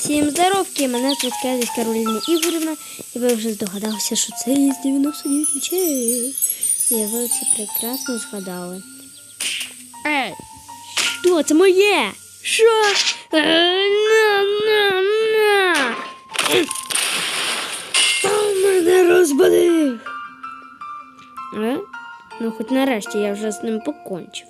Всім здоровки! Мене звуть Кезись Кароліна Ігорівна, і ви вже здогадалися, що це із 99 ночей. І ви це прекрасно згадали. Ей, що це моє? Що? Е, На, на, на. Та мене розбудив. Е? Ну, хоч нарешті я вже з ним покончив.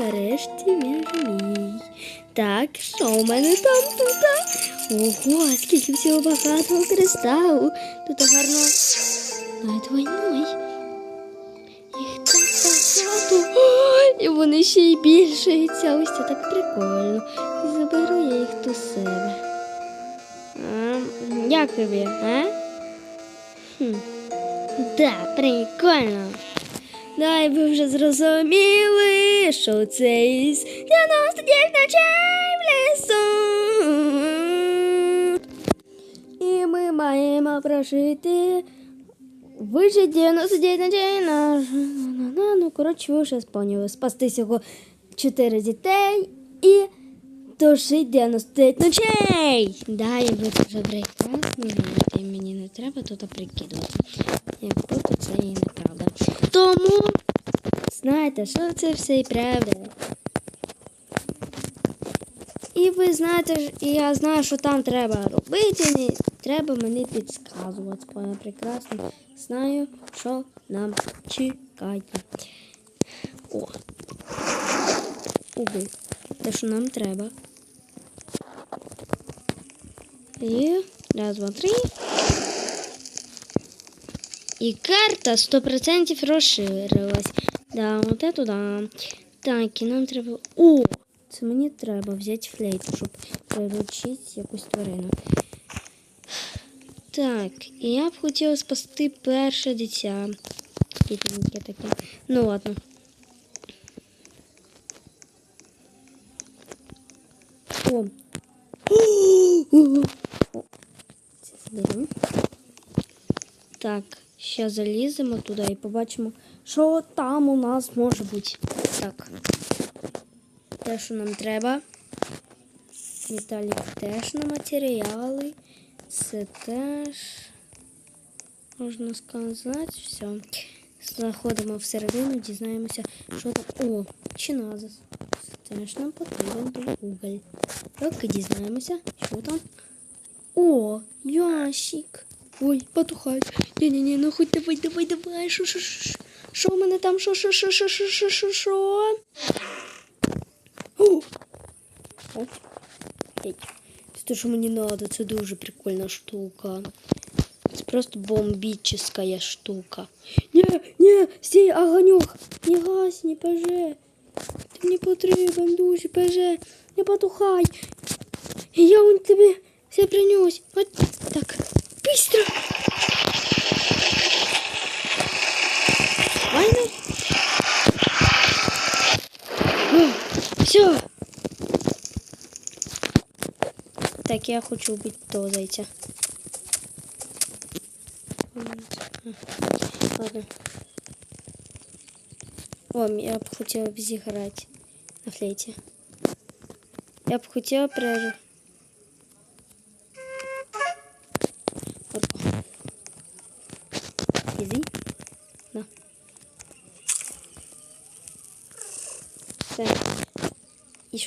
Нарешті він мій. Так, що у мене там тут? Ого, скільки всього багатого кристалу. Тут гарно. Навіть войной. Їх так багато. І вони ще й більшаються. Ось це так прикольно. Заберу я їх до себе. А, як тобі, а? Хм. Да, прикольно. Дай ви вже зрозуміли, що це із 99 ночей в лісу. І ми маємо прожити вище 99 ночей на на- Ну, коротше, ви вже споняли. Спасти всього 4 дітей і дожити 99 ночей. Да, і ви це вже прекрасно знаєте, і мені не треба тут прикидувати. Як будто це і неправда. Тому знаєте, що це все і правда. І ви знаєте, і я знаю, що там треба робити, не треба мені підказувати. Бо я прекрасно знаю, що нам чекає. О. Уби. Те, що нам треба. І раз, два, три. І карта 100% розширилась. Да, от это да. Так, і нам треба. О! Це мені треба взяти флейту, щоб приручити якусь тварину. Так, і я б хотіла спасти перше дитя. Бідненьке таке. Ну ладно. О. О! Це заберемо. Так, Ще заліземо туди і побачимо, що там у нас може бути. Так. Те, що нам треба. Віталік теж на матеріали. Це теж, можна сказати, все. Заходимо всередину, дізнаємося, що там. О, чиназис. Теж нам потрібен був уголь. Так, і дізнаємося, що там. О, ящик. Ой, потухай. Ні-ні-ні, ну хоть давай, давай, давай. Що, що, що, що в мене там? Що, що, що, що, що, що, що, що? О! О. Ей. Це те, що мені треба, це дуже прикольна штука. Це просто бомбічна штука. Ні, ні, стій, огоньок. Не гась, не поже. Ти мені потрібен дуже, поже. Не потухай. І я он тебе все принес. Вот так. Быстро. Война. Все. Так, я хочу убить того зайця. Ладно. О, я б хотіла б зіграти на флейті. Я б хотіла прер...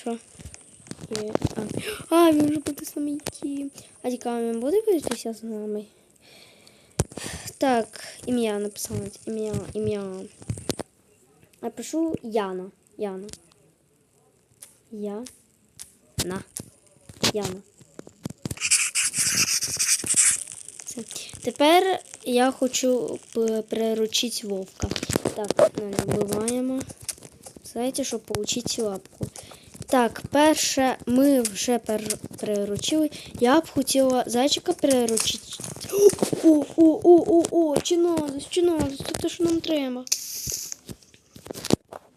Що? І... А. а, він вже буде з нами йти. А цікаво, він буде битися з нами? Так, ім'я написала. Ім'я, ім'я. Напишу Яна. Яна. Я. На. Яна. Все. Тепер я хочу приручити вовка. Так, набиваємо. Знаєте, щоб отримати лапку. Так, перше ми вже приручили. Я б хотіла зайчика приручити. О, о, о, о, о, чинозис, чинозис, це те, що нам треба.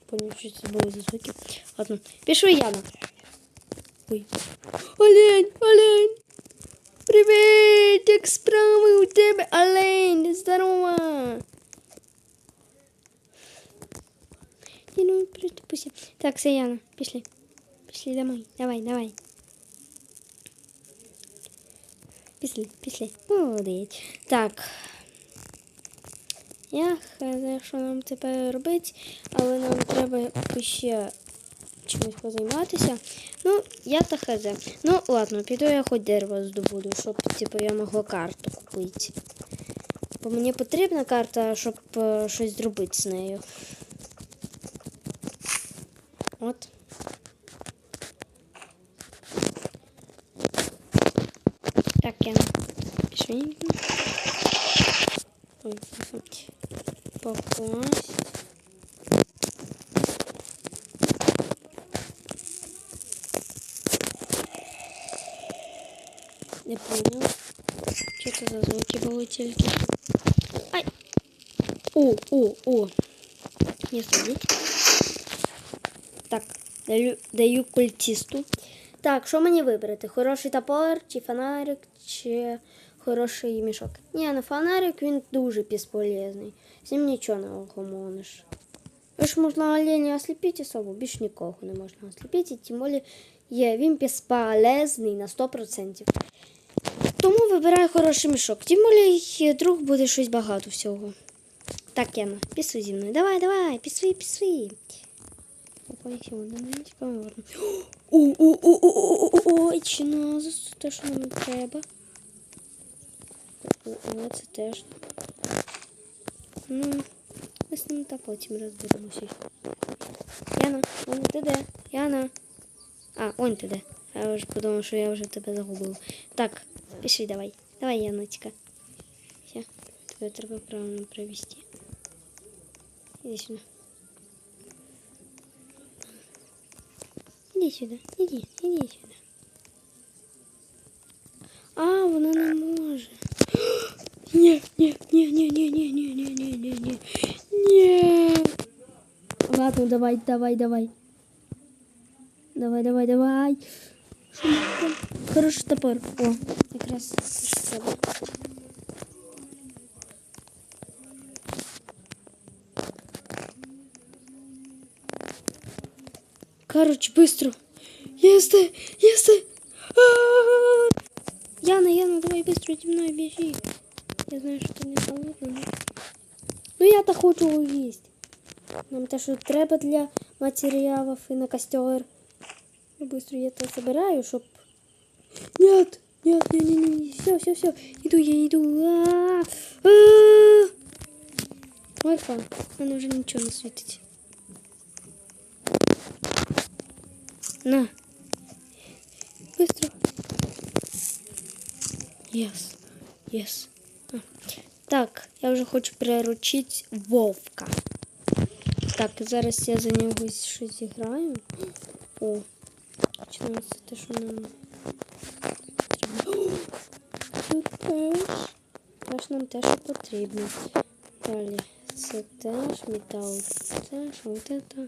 Поняв, що це було за звуки. Ладно, пішли Яна. Ой. Олень, олень. Привіт, як справи у тебе, олень, здорово. Ну, приступися. Так, все, Яна, пішли. Пішли домой. Давай, давай. Пішли, пішли. Молодець. Так. Я хз, що нам тепер робити, але нам треба ще чимось позайматися. Ну, я та хз. Ну, ладно, піду я хоч дерево здобуду, щоб типу, я могла карту купити. Бо мені потрібна карта, щоб е, щось зробити з нею. Так, я. Ой, Попасть. Не понял. Что это за звуки были тільки? Ай! О, о, о! Не садить. Так, даю, даю культисту. Так, що мені вибрати? Хороший топор, чи фонарик, чи хороший мішок? Ні, ну фонарик він дуже безполезний. З ним нічого не огомониш. Ж можна оленя осліпити особо, більш нікого не можна осліпити, тим більше він безполезний на 100%. Тому вибираю хороший мішок. Тим більше друг буде щось багато всього. Так, Яна, пісуй зі мною. Давай, давай, пісуй, пісуй. Ой, чи назус, те, що нам треба. О, це теж. Ну, ми з ним та потім розберемося. Яна, он ти де? Яна. А, он ти де. Я вже подумав, що я вже тебе загубив. Так, пішли давай. Давай, Яночка. Все, тебе треба правильно провести. Іди сюди. Іди сюди, іди, іди сюди. А, вона не може. Ні, ні, ні, ні, ні, ні, ні, ні, ні, ні, ні. Ні. Ладно, давай, давай, давай. Давай, давай, давай. Що ми там? Хороший топор. О, якраз Короче, быстро. Если, если... А-а-а! Яна, Яна, давай быстро иди мной бежи. Я знаю, что ты не голодна. Ну я-то хочу есть. Нам те, що треба для матеріалів і на костер. Ну, быстро я это собираю, чтоб... Нет, нет, нет, нет, нет, все, все, все. Иду, я иду. А-а-а! А-а-а! Ой, фа, мене вже нічого не світить. На. Быстро. Yes. Yes. А. Так, я вже хочу приручити вовка. Так, зараз я за нього щось зіграю. О, починається те, що нам треба. Тут теж. Теж нам теж потрібно. Далі. Це теж метал. Теж вот это.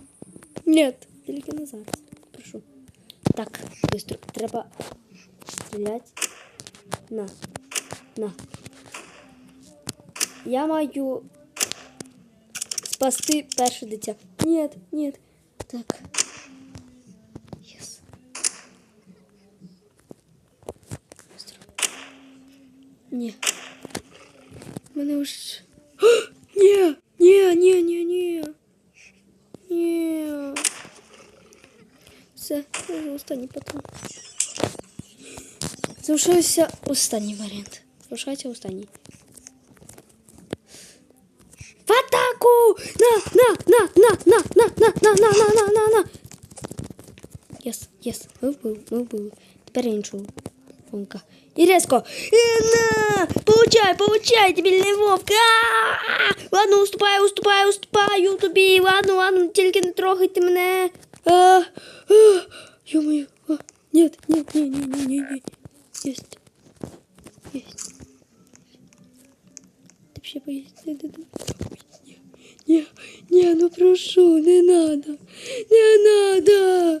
Нет, тільки на зараз. Прошу. Так, быстро. Треба стріляти. На. На. Я маю спасти перше дитя. Нет, нет. Так. Єс. Быстро. Ні. Мене вже... Ні, ні, ні, ні, ні. Ні. Все, це вже останній патрон. Залишився останній варіант. Залишається останній. В атаку! На, на, на, на, на, на, на, на, на, на, на, на, на. Єс, єс, ми вбили, ми вбили. Тепер іншого вовка. І резко. І на! Получай, получай, дебільний вовк! А-а-а! Ладно, уступаю, уступаю, уступаю тобі. Ладно, ладно, тільки не трогайте мене. А, а, ё-моё. А, нет, нет, не, не, не, не, не. Есть. Есть. Ты вообще поесть? Да, да, да. Не, не, ну прошу, не надо. Не надо.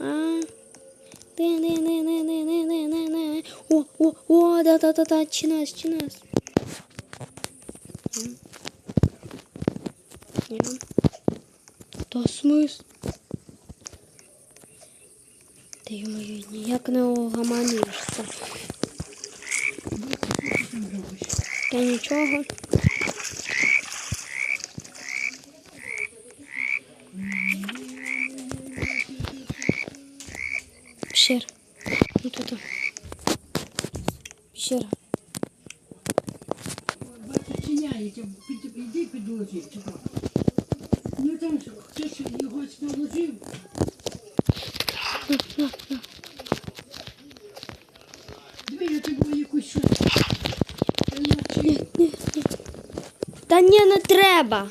А? Не, не, не, не, не, не, не, не, не. О, о, о, да, да, да, да, чинас, чинас. Ні. Та смисл? Та ё-моё, ніяк не огаманишся. Та нічого. Пещера. Ну тут. Пещера. Іди підложи. Ну там хтось його положив. Диви, я якусь. Та ні, не треба.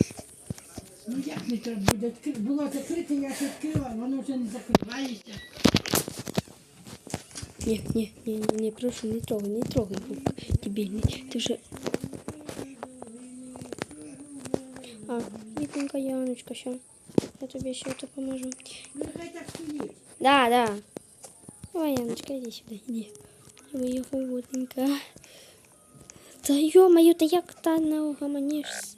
Ну як не треба буде? Було закрите, я відкрила, воно вже не закривається. Ні, ні, ні, ні, ні, прошу, не трогай, не трогай, Вовк, дебільний. Ти вже... А, бідненька Яночка, що? Я тобі ще допоможу. Ну хай так стоїть. Да, да. Давай, Яночка, иди сюда, иди. Моя холодненькая. Да ё-моё, да як та не угомонишься?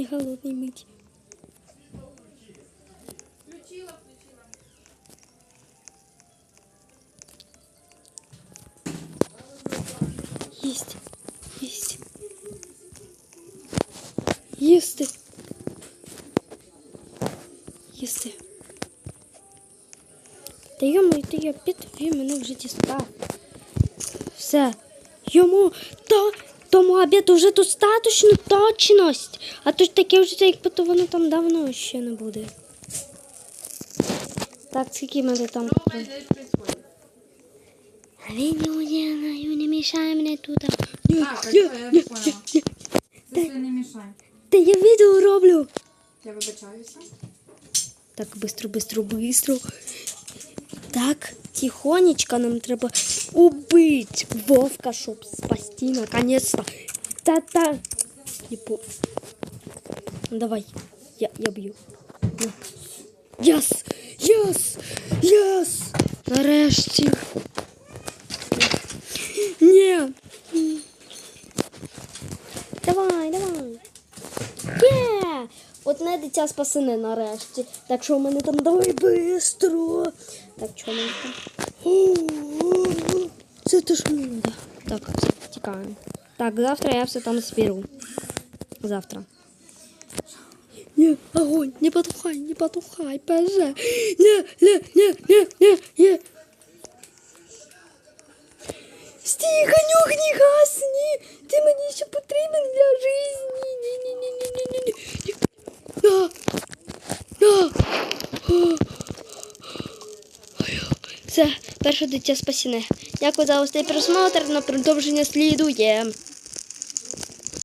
не холодный мыть. Включила, включила. Есть, есть. Їсти. Їсти. Та йому йти я під, він мене вже дістав. Все. ему та тому обіду вже достаточно точність. А то ж таке вже як то воно там давно ще не буде. Так, скільки мене там. Він не, не мішає мене тут. Ні, А, так, ні, я ні, поняла. ні, ні. Це не мішай. Та я відео роблю. Я вибачаюся. Так, быстро, быстро, быстро. Так, тихонечко нам треба убить Вовка, щоб спасти наконец-то. Та-та. Не по... Ну, давай, я, я б'ю. На. Яс! Яс! Яс! Нарешті. Ні. Давай, давай. Є! Одне дитя спасене нарешті. Так що в мене там давай бистро. Так, що в мене там? О, Це те ж мені. да. Так, все, тікаємо. Так, завтра я все там зберу. Завтра. Не, огонь, не потухай, не потухай, поже. Не, не, не, не, не, не. Стій, Ганюк, не гасни. Ти мені ще потрібен для житті. Ні, ні, ні, ні, ні, ні, ні. На! Все, перше дитя спасене. Дякую за ось цей просмотр. На продовження слідує.